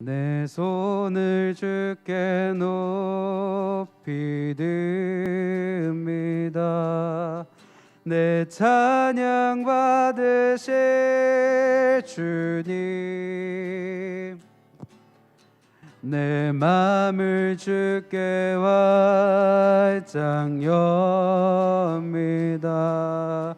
내 손을 주께 높이 듭니다. 내 찬양 받으실 주님. 내 맘을 주께 활짝 엽니다.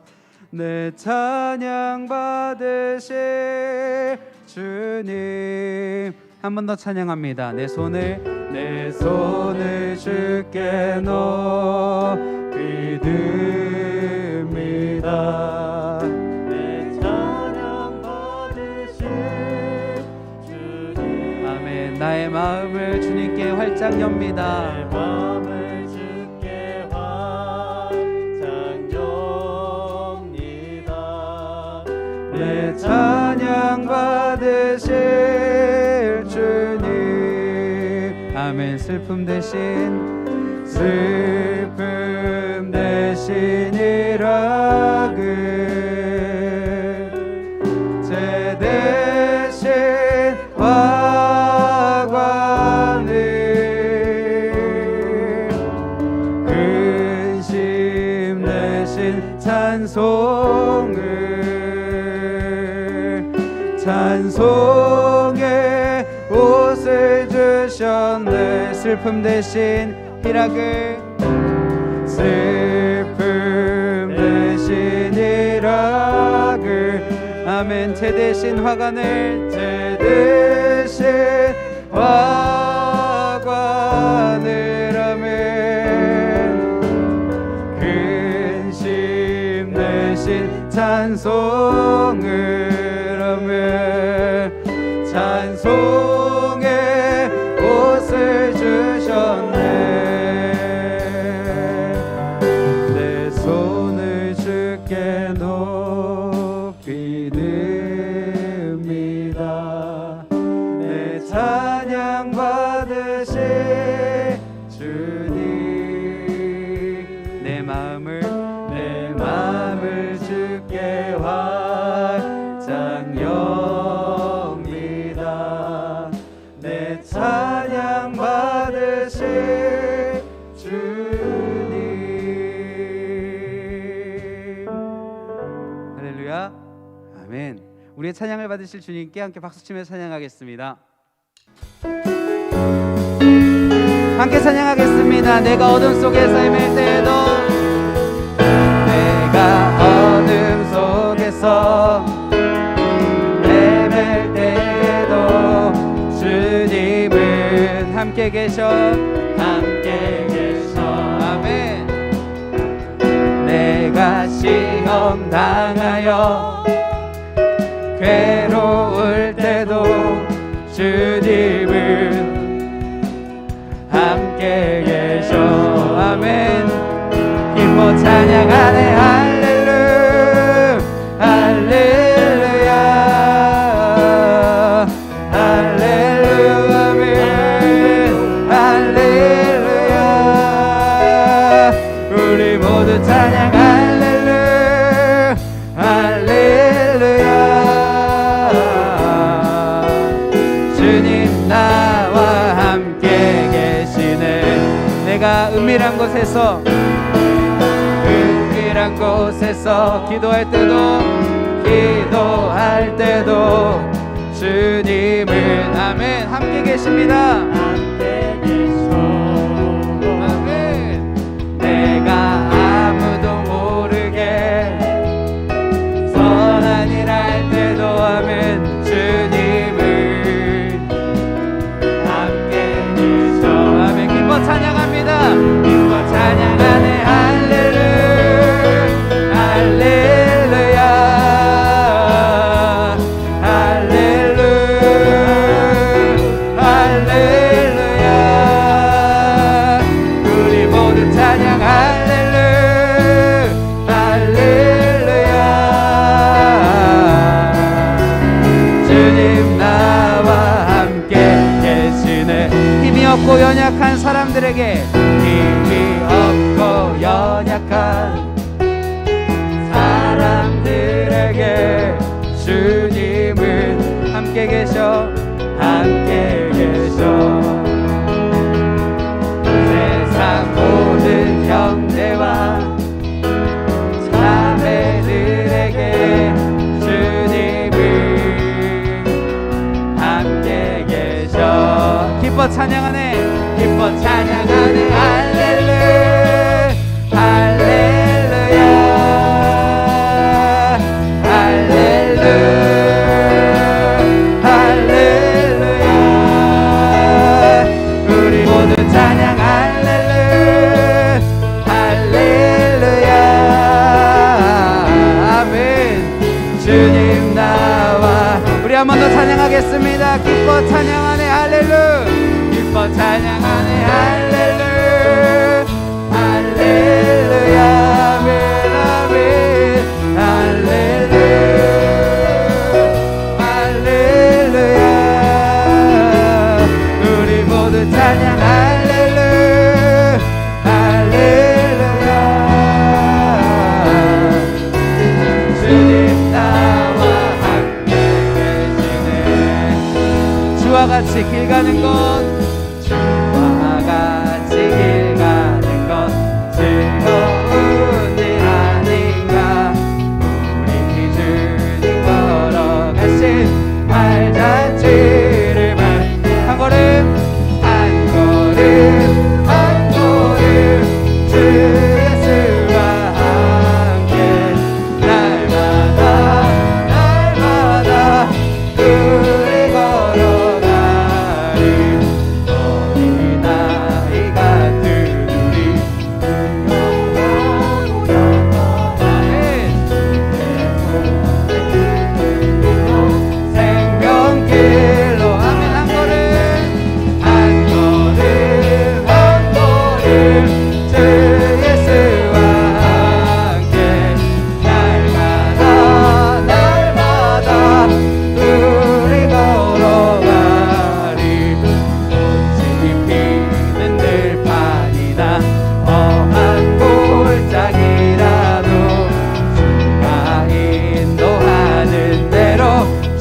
내 찬양 받으실 주님 한 번 더 찬양합니다. 내 손을 내 손을 주께 높이 듭니다. 내 찬양 받으실 주님 아멘. 나의 마음을 주님께 활짝 내 엽니다. 아멘 슬픔 대신 슬픔 대신 일하그 제 대신 화관을 근심 대신 찬송을 찬송 슬픔 대신 희락을 슬픔 대신 희락을 아멘. 제 대신 화관을 제 대신 화관을 아멘. 근심 대신 찬송을 하며 찬송 우리의 찬양을 받으실 주님께 함께 박수치며 찬양하겠습니다 함께 찬양하겠습니다. 내가 어둠 속에서 헤맬 때에도 내가 어둠 속에서 헤맬 때에도 주님은 함께 계셔 기 곳에서 기도할 때도 기도할 때도 주님은 아멘 함께 계십니다 함께 계셔 함께 계셔. 세상 모든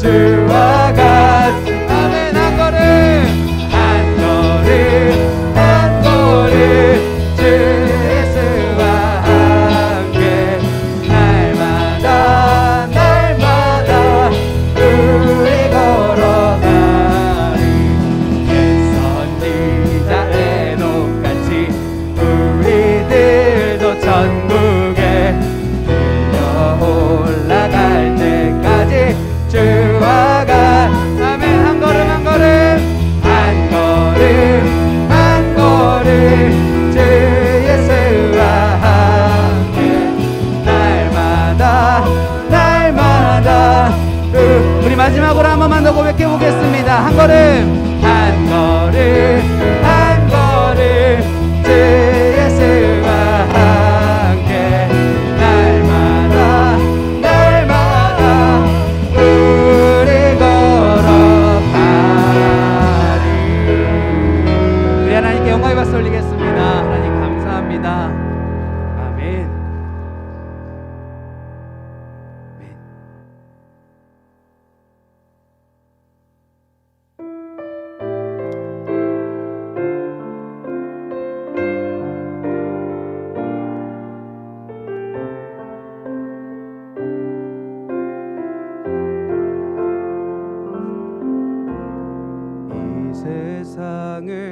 do.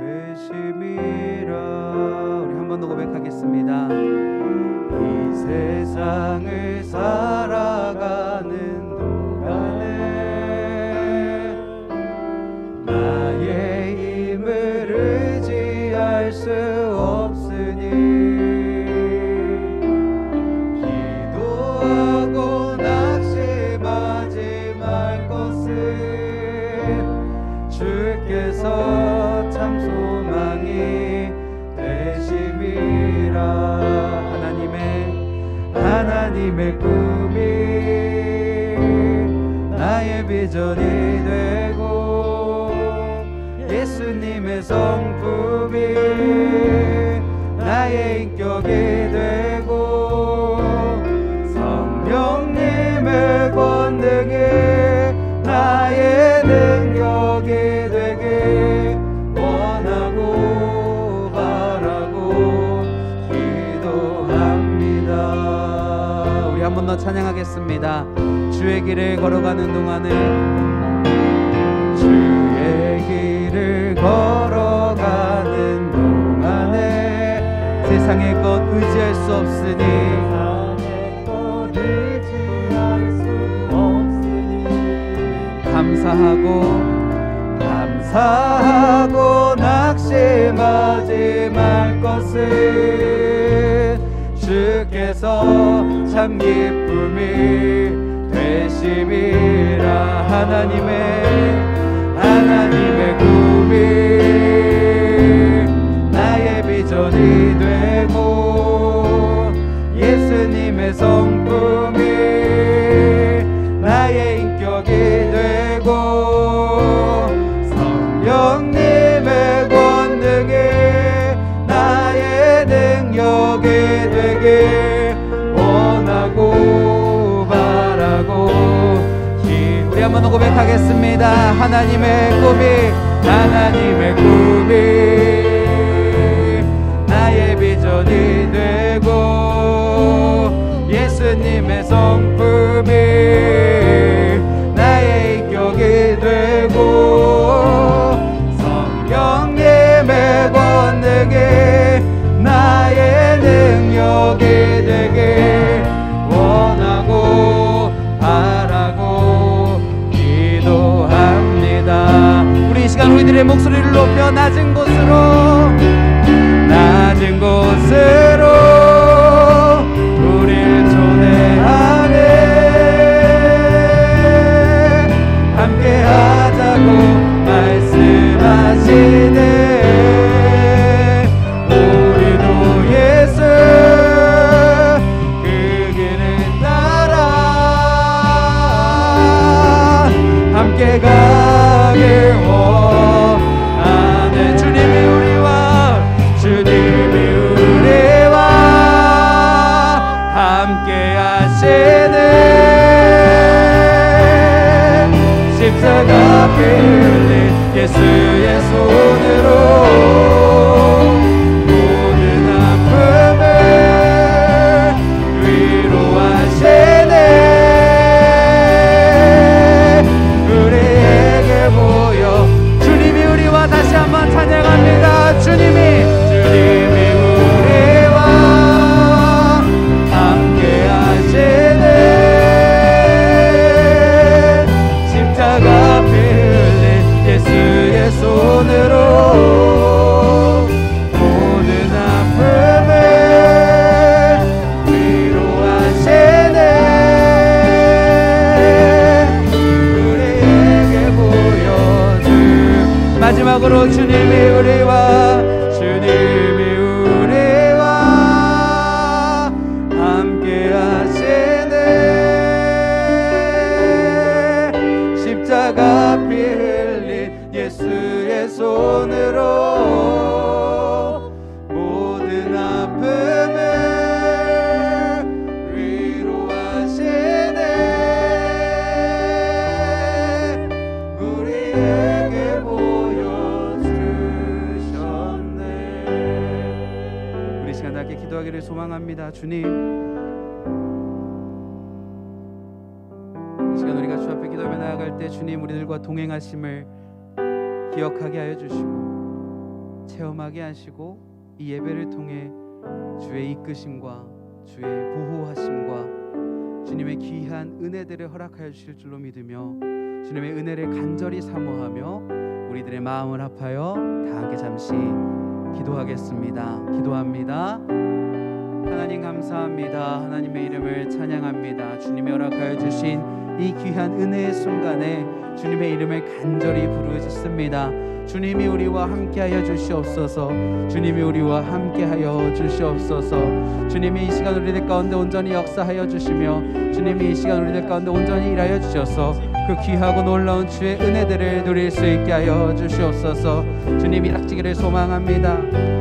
되심이라. 우리 한 번 더 고백하겠습니다. 이 세상을 살아가는 동안에 나의 힘을 의지할 수 없으니 주께서 참 소망이 되심이라. 하나님의 하나님의 꿈이 나의 비전이 되고 예수님의 성품이 나의 인격이 되고 성령님의 권능이 나의 능력이 되게 찬양하겠습니다. 주의 길을 걸어가는 동안에 주의 길을 걸어가는 동안에 세상의 것 의지할 수 없으니 감사하고 감사하고 낙심하지 말 것은 주께서 참 기쁨이 되심이라. 하나님의 하나님의 꿈이 나의 비전이 되고 예수님의 성품 고백하겠습니다. 하나님의 꿈이 하나님의 꿈이 나의 비전이 되고 예수님의 성품이 나의 인격이 되고 높여 낮은 곳으로 낮은 곳으로 우릴 초대하네. 함께 하자고 말씀하시네 피 흘린 예수의 손으로 예수의 손으로 모든 아픔을 위로하시네 우리에게 보여준 마지막으로 주님이 우리와 주님 이 시간 우리가 주 앞에 기도하며 나아갈 때 주님 우리들과 동행하심을 기억하게 하여 주시고 체험하게 하시고 이 예배를 통해 주의 이끄심과 주의 보호하심과 주님의 귀한 은혜들을 허락하여 주실 줄로 믿으며 주님의 은혜를 간절히 사모하며 우리들의 마음을 합하여 다 함께 잠시 기도하겠습니다. 기도합니다. 하나님 감사합니다. 하나님의 이름을 찬양합니다. 주님이 허락하여 주신 이 귀한 은혜의 순간에 주님의 이름을 간절히 부르짖습니다. 주님이 우리와 함께하여 주시옵소서. 주님이 우리와 함께하여 주시옵소서. 주님이 이 시간 우리들 가운데 온전히 역사하여 주시며 주님이 이 시간 우리들 가운데 온전히 일하여 주셔서 그 귀하고 놀라운 주의 은혜들을 누릴 수 있게 하여 주시옵소서. 주님이 일하시기를 소망합니다.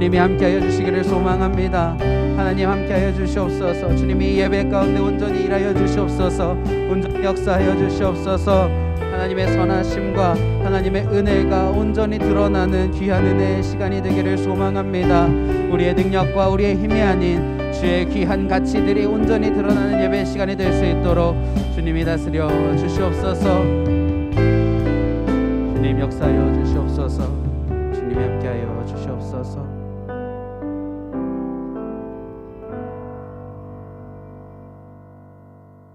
주님이 함께하여 주시기를 소망합니다. 하나님 함께하여 주시옵소서. 주님이 이 예배 가운데 온전히 일하여 주시옵소서. 온전히 역사하여 주시옵소서. 하나님의 선하심과 하나님의 은혜가 온전히 드러나는 귀한 은혜의 시간이 되기를 소망합니다. 우리의 능력과 우리의 힘이 아닌 주의 귀한 가치들이 온전히 드러나는 예배 시간이 될 수 있도록 주님이 다스려 주시옵소서. 주님 역사하여 주시옵소서. 주님이 함께하여 주시옵소서.